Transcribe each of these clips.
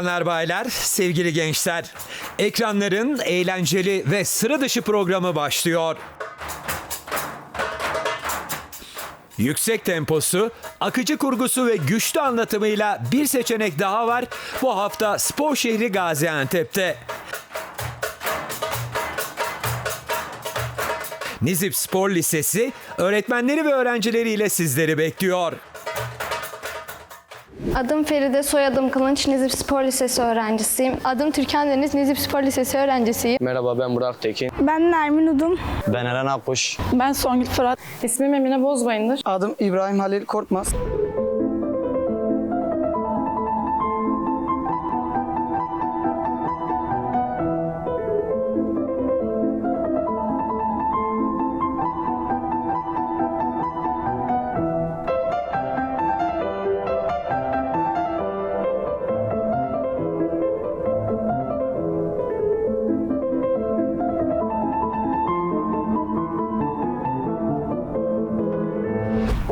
Bayanlar baylar, sevgili gençler. Ekranların eğlenceli ve sıra dışı programı başlıyor. Yüksek temposu, akıcı kurgusu ve güçlü anlatımıyla bir seçenek daha var. Bu hafta spor şehri Gaziantep'te. Nizip Spor Lisesi öğretmenleri ve öğrencileriyle sizleri bekliyor. Adım Feride, soyadım Kılınç, Nizip Spor Lisesi öğrencisiyim. Adım Türkan Deniz, Nizip Spor Lisesi öğrencisiyim. Merhaba ben Burak Tekin. Ben Nermin Udum. Ben Eren Akkuş. Ben Songül Fırat. İsmim Emine Bozbayındır. Adım İbrahim Halil Korkmaz.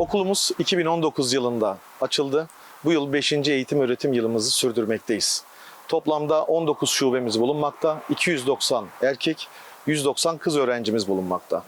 Okulumuz 2019 yılında açıldı. Bu yıl 5. eğitim öğretim yılımızı sürdürmekteyiz. Toplamda 19 şubemiz bulunmakta. 290 erkek, 190 kız öğrencimiz bulunmakta.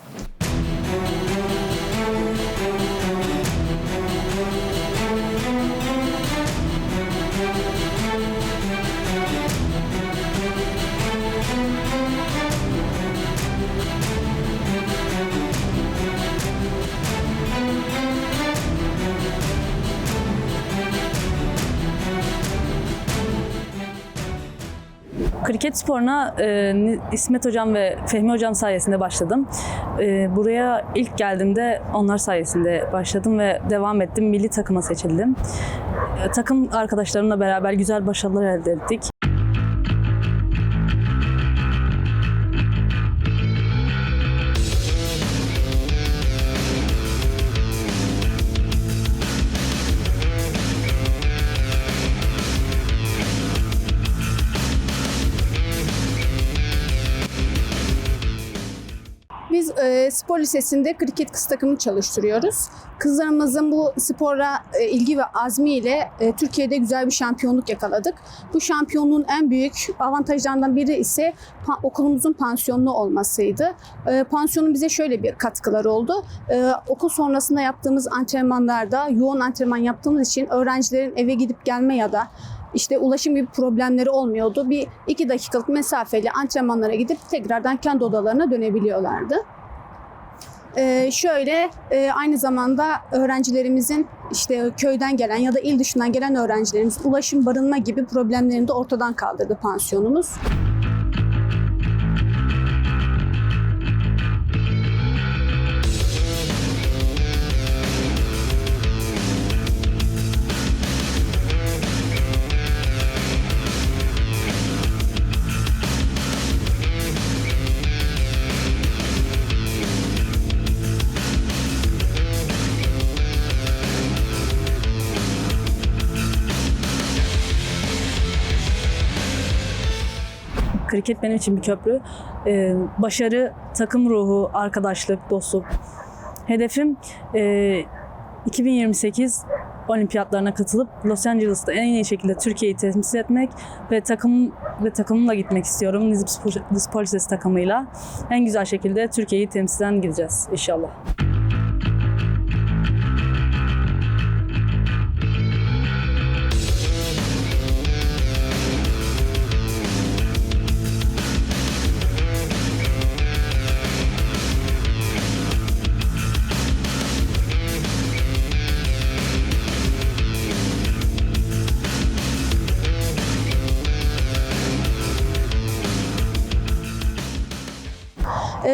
Kriket sporuna e, İsmet Hocam ve Fehmi Hocam sayesinde başladım. E, buraya ilk geldiğimde onlar sayesinde başladım ve devam ettim. Milli takıma seçildim. E, takım arkadaşlarımla beraber güzel başarılar elde ettik. Biz e, spor lisesinde kriket kız takımı çalıştırıyoruz. Kızlarımızın bu spora e, ilgi ve azmiyle e, Türkiye'de güzel bir şampiyonluk yakaladık. Bu şampiyonluğun en büyük avantajlarından biri ise pa- okulumuzun pansiyonlu olmasıydı. E, pansiyonun bize şöyle bir katkıları oldu. E, okul sonrasında yaptığımız antrenmanlarda yoğun antrenman yaptığımız için öğrencilerin eve gidip gelme ya da işte ulaşım gibi problemleri olmuyordu. Bir iki dakikalık mesafeli antrenmanlara gidip tekrardan kendi odalarına dönebiliyorlardı. Ee, şöyle e, aynı zamanda öğrencilerimizin işte köyden gelen ya da il dışından gelen öğrencilerimiz ulaşım, barınma gibi problemlerini de ortadan kaldırdı pansiyonumuz. Kriket benim için bir köprü. E, başarı, takım ruhu, arkadaşlık, dostluk. Hedefim e, 2028 olimpiyatlarına katılıp Los Angeles'ta en iyi şekilde Türkiye'yi temsil etmek ve takım ve takımımla gitmek istiyorum. Nizip Spor, Spor Lisesi takımıyla. En güzel şekilde Türkiye'yi temsilen gideceğiz inşallah.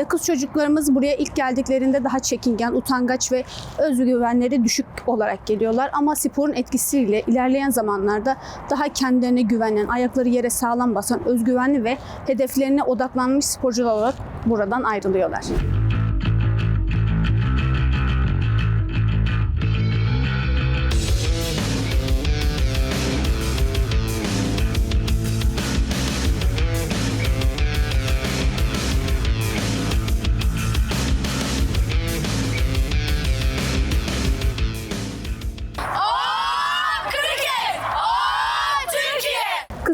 Kız çocuklarımız buraya ilk geldiklerinde daha çekingen, utangaç ve özgüvenleri düşük olarak geliyorlar. Ama sporun etkisiyle ilerleyen zamanlarda daha kendilerine güvenen, ayakları yere sağlam basan, özgüvenli ve hedeflerine odaklanmış sporcular olarak buradan ayrılıyorlar.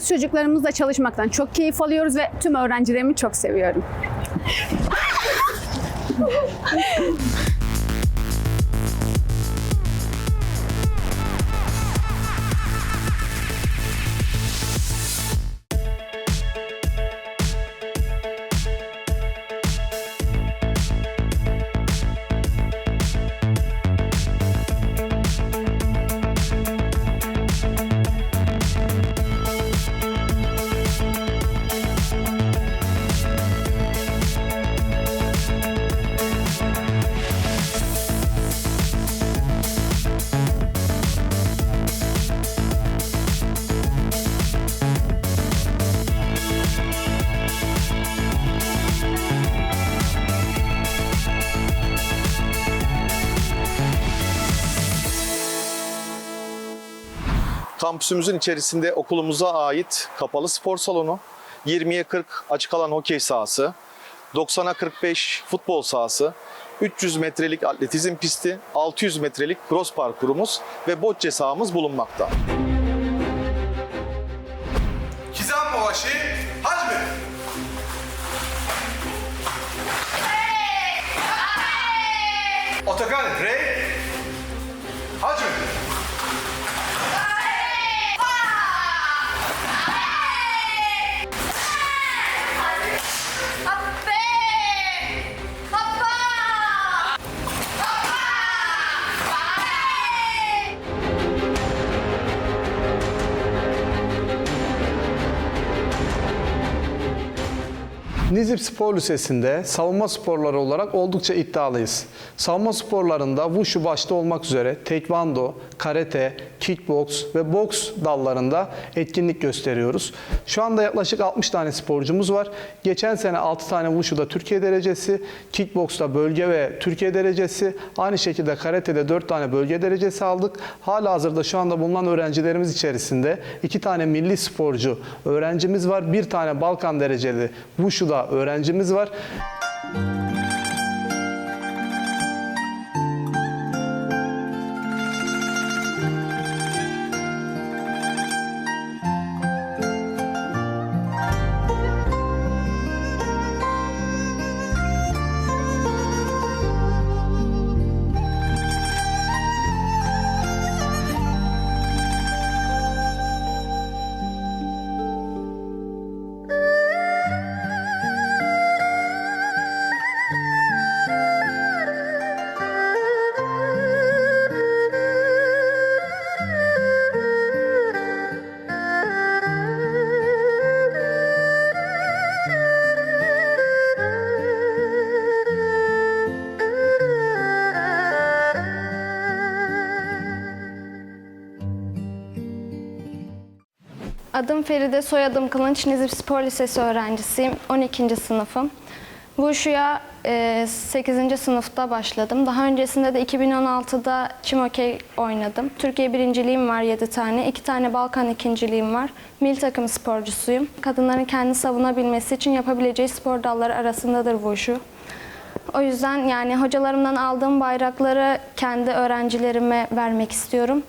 Kız çocuklarımızla çalışmaktan çok keyif alıyoruz ve tüm öğrencilerimi çok seviyorum. Kampüsümüzün içerisinde okulumuza ait kapalı spor salonu, 20'ye 40 açık alan hokey sahası, 90'a 45 futbol sahası, 300 metrelik atletizm pisti, 600 metrelik cross parkurumuz ve bocce sahamız bulunmakta. Hizam Movaşı Hacmi. Otogan Rey Nizip Spor Lisesi'nde savunma sporları olarak oldukça iddialıyız. Savunma sporlarında wushu başta olmak üzere tekvando, karate, kickbox ve boks dallarında etkinlik gösteriyoruz. Şu anda yaklaşık 60 tane sporcumuz var. Geçen sene 6 tane wushu'da Türkiye derecesi, kickbox'ta bölge ve Türkiye derecesi, aynı şekilde karate'de 4 tane bölge derecesi aldık. Hala hazırda şu anda bulunan öğrencilerimiz içerisinde 2 tane milli sporcu öğrencimiz var. Bir tane Balkan dereceli wushu'da öğrencimiz var. Adım Feride, soyadım Kılınç. Nizip Spor Lisesi öğrencisiyim. 12. sınıfım. Wushu'ya e, 8. sınıfta başladım. Daha öncesinde de 2016'da çim okey oynadım. Türkiye birinciliğim var 7 tane. 2 tane Balkan ikinciliğim var. Mil takım sporcusuyum. Kadınların kendi savunabilmesi için yapabileceği spor dalları arasındadır Wushu. O yüzden yani hocalarımdan aldığım bayrakları kendi öğrencilerime vermek istiyorum.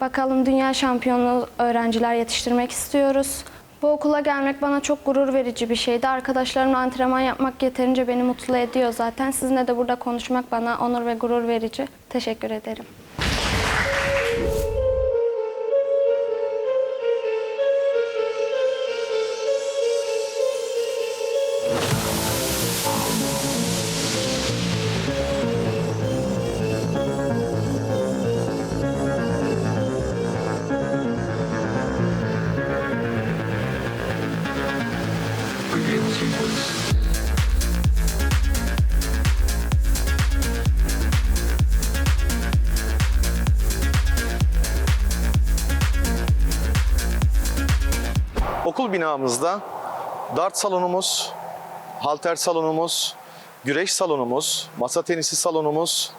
Bakalım dünya şampiyonu öğrenciler yetiştirmek istiyoruz. Bu okula gelmek bana çok gurur verici bir şeydi. Arkadaşlarımla antrenman yapmak yeterince beni mutlu ediyor zaten. Sizinle de burada konuşmak bana onur ve gurur verici. Teşekkür ederim. Binamızda dart salonumuz, halter salonumuz, güreş salonumuz, masa tenisi salonumuz,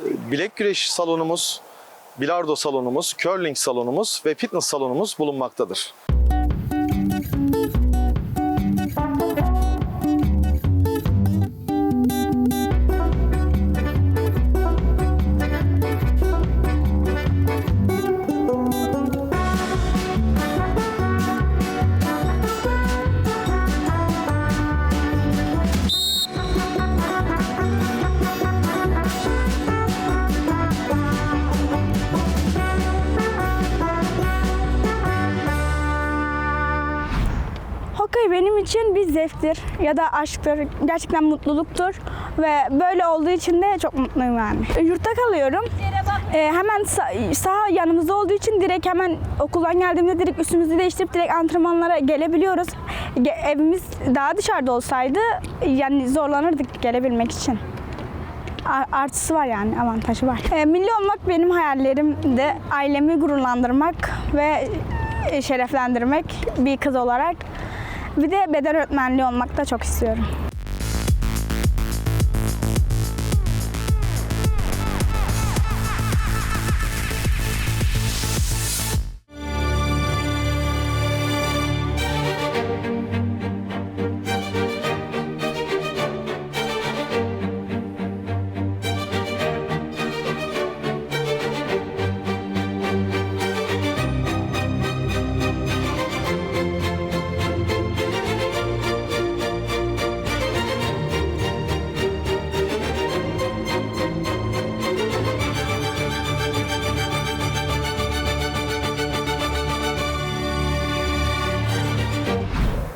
e, bilek güreş salonumuz, bilardo salonumuz, curling salonumuz ve fitness salonumuz bulunmaktadır. İçin bir zevktir ya da aşktır. Gerçekten mutluluktur ve böyle olduğu için de çok mutluyum yani. Yurtta kalıyorum. Ee, hemen sa- saha yanımızda olduğu için direkt hemen okuldan geldiğimde direkt üstümüzü değiştirip direkt antrenmanlara gelebiliyoruz. Ge- evimiz daha dışarıda olsaydı yani zorlanırdık gelebilmek için. Artısı var yani avantajı var. Ee, milli olmak benim hayallerimde ailemi gururlandırmak ve e, şereflendirmek bir kız olarak. Bir de beden öğretmenliği olmak da çok istiyorum.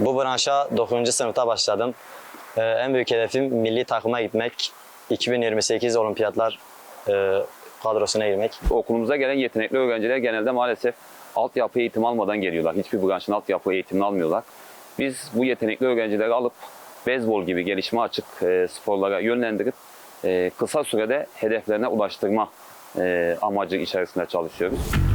Bu branşa 9. sınıfta başladım. Ee, en büyük hedefim milli takıma gitmek. 2028 olimpiyatlar e, kadrosuna girmek. Okulumuza gelen yetenekli öğrenciler genelde maalesef altyapı eğitimi almadan geliyorlar. Hiçbir branşın altyapı eğitimini almıyorlar. Biz bu yetenekli öğrencileri alıp beyzbol gibi gelişme açık e, sporlara yönlendirip e, kısa sürede hedeflerine ulaştırma e, amacı içerisinde çalışıyoruz.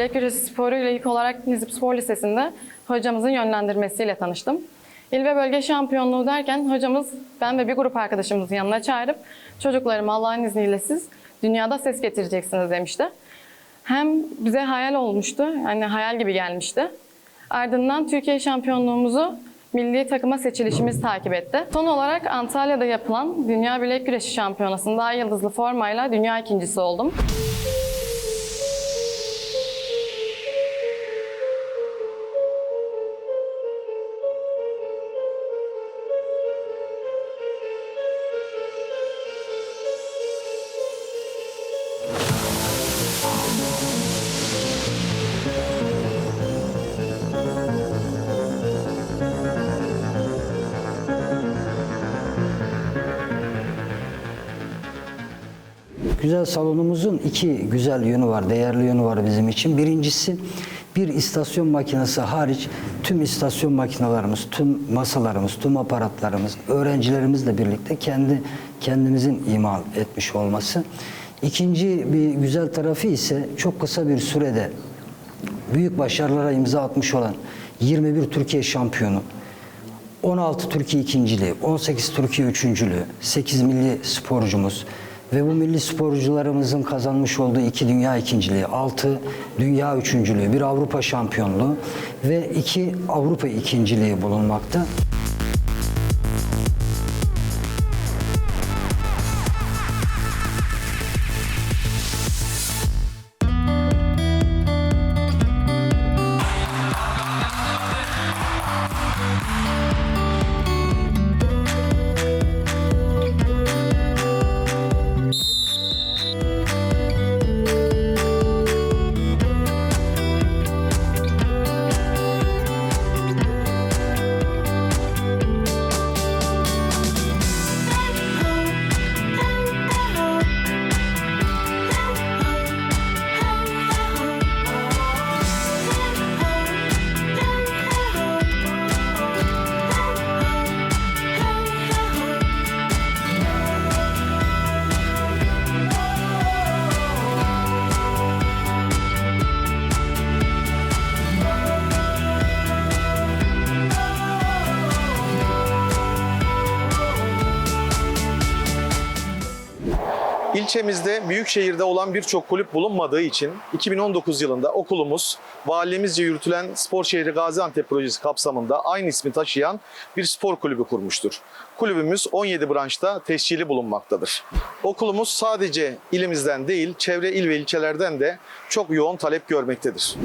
Bilek güreşi sporuyla ilk olarak Nizip Spor Lisesi'nde hocamızın yönlendirmesiyle tanıştım. İl ve bölge şampiyonluğu derken hocamız ben ve bir grup arkadaşımızın yanına çağırıp çocuklarıma Allah'ın izniyle siz dünyada ses getireceksiniz demişti. Hem bize hayal olmuştu, yani hayal gibi gelmişti. Ardından Türkiye şampiyonluğumuzu milli takıma seçilişimiz takip etti. Son olarak Antalya'da yapılan Dünya Bilek Güreşi Şampiyonası'nda yıldızlı formayla dünya ikincisi oldum. Güzel salonumuzun iki güzel yönü var, değerli yönü var bizim için. Birincisi bir istasyon makinesi hariç tüm istasyon makinalarımız, tüm masalarımız, tüm aparatlarımız, öğrencilerimizle birlikte kendi kendimizin imal etmiş olması. İkinci bir güzel tarafı ise çok kısa bir sürede büyük başarılara imza atmış olan 21 Türkiye şampiyonu, 16 Türkiye ikinciliği, 18 Türkiye üçüncülüğü, 8 milli sporcumuz ve bu milli sporcularımızın kazanmış olduğu iki dünya ikinciliği, 6 dünya üçüncülüğü, bir Avrupa şampiyonluğu ve iki Avrupa ikinciliği bulunmakta. İlçemizde büyük şehirde olan birçok kulüp bulunmadığı için 2019 yılında okulumuz valimizce yürütülen Spor Şehri Gaziantep projesi kapsamında aynı ismi taşıyan bir spor kulübü kurmuştur. Kulübümüz 17 branşta tescili bulunmaktadır. Okulumuz sadece ilimizden değil, çevre il ve ilçelerden de çok yoğun talep görmektedir.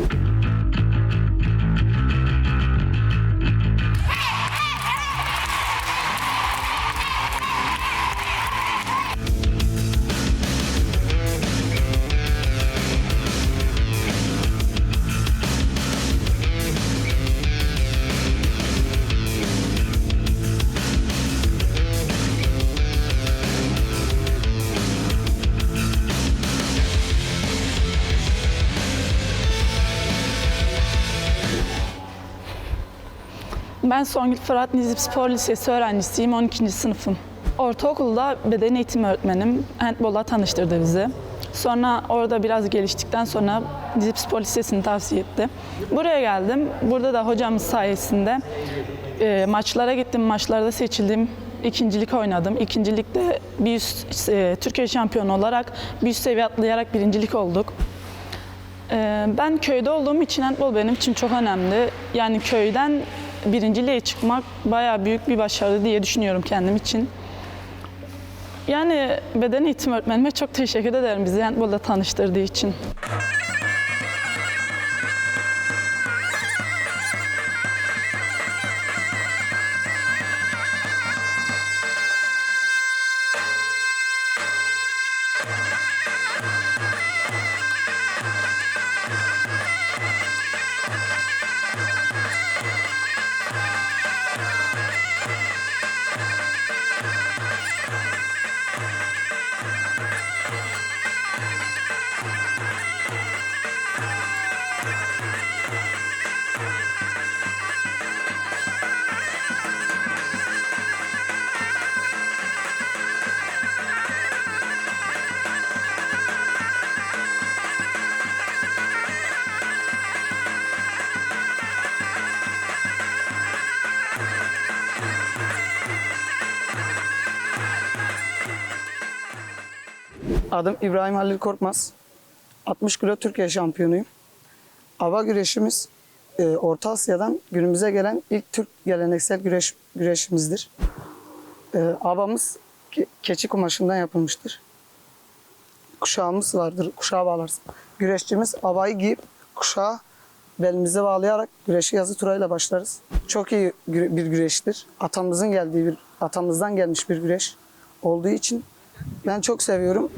Ben Songül Fırat Nizip Spor Lisesi öğrencisiyim, 12. sınıfım. Ortaokulda beden eğitimi öğretmenim handbolla tanıştırdı bizi. Sonra orada biraz geliştikten sonra Nizip Spor Lisesi'ni tavsiye etti. Buraya geldim. Burada da hocamız sayesinde e, maçlara gittim. Maçlarda seçildim. İkincilik oynadım. İkincilikte bir üst, e, Türkiye şampiyonu olarak bir üst seviye atlayarak birincilik olduk. Ee, Ben köyde olduğum için handbol benim için çok önemli. Yani köyden birinciliğe çıkmak bayağı büyük bir başarı diye düşünüyorum kendim için. Yani beden eğitim öğretmenime çok teşekkür ederim bizi handbolla tanıştırdığı için. Adım İbrahim Halil Korkmaz. 60 kilo Türkiye şampiyonuyum. Ava güreşimiz e, Orta Asya'dan günümüze gelen ilk Türk geleneksel güreş güreşimizdir. E, avamız ke- keçi kumaşından yapılmıştır. Kuşağımız vardır, kuşağa bağlarsın. Güreşçimiz avayı giyip kuşağı belimize bağlayarak güreşi yazı turayla başlarız. Çok iyi bir güreştir. Atamızın geldiği bir, atamızdan gelmiş bir güreş olduğu için ben çok seviyorum.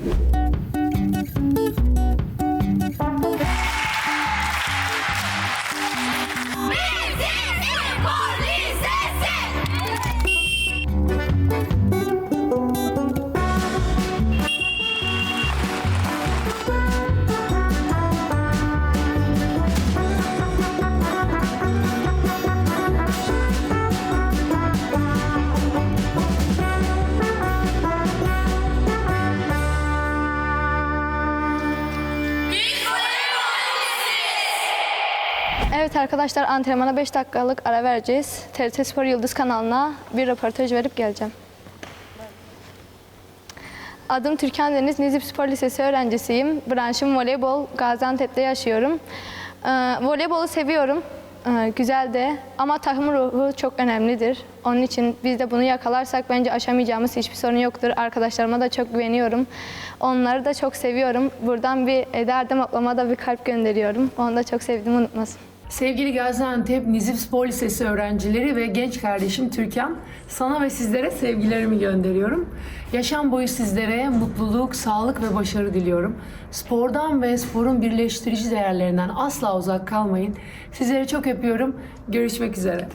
Arkadaşlar antrenmana 5 dakikalık ara vereceğiz. TRT Spor Yıldız kanalına bir röportaj verip geleceğim. Adım Türkan Deniz, Nizip Spor Lisesi öğrencisiyim. Branşım voleybol, Gaziantep'te yaşıyorum. Ee, voleybolu seviyorum, ee, güzel de ama takım ruhu çok önemlidir. Onun için biz de bunu yakalarsak bence aşamayacağımız hiçbir sorun yoktur. Arkadaşlarıma da çok güveniyorum. Onları da çok seviyorum. Buradan bir Eda Erdem da bir kalp gönderiyorum. Onu da çok sevdiğimi unutmasın. Sevgili Gaziantep Nizip Spor Lisesi öğrencileri ve genç kardeşim Türkan, sana ve sizlere sevgilerimi gönderiyorum. Yaşam boyu sizlere mutluluk, sağlık ve başarı diliyorum. Spordan ve sporun birleştirici değerlerinden asla uzak kalmayın. Sizleri çok öpüyorum. Görüşmek üzere.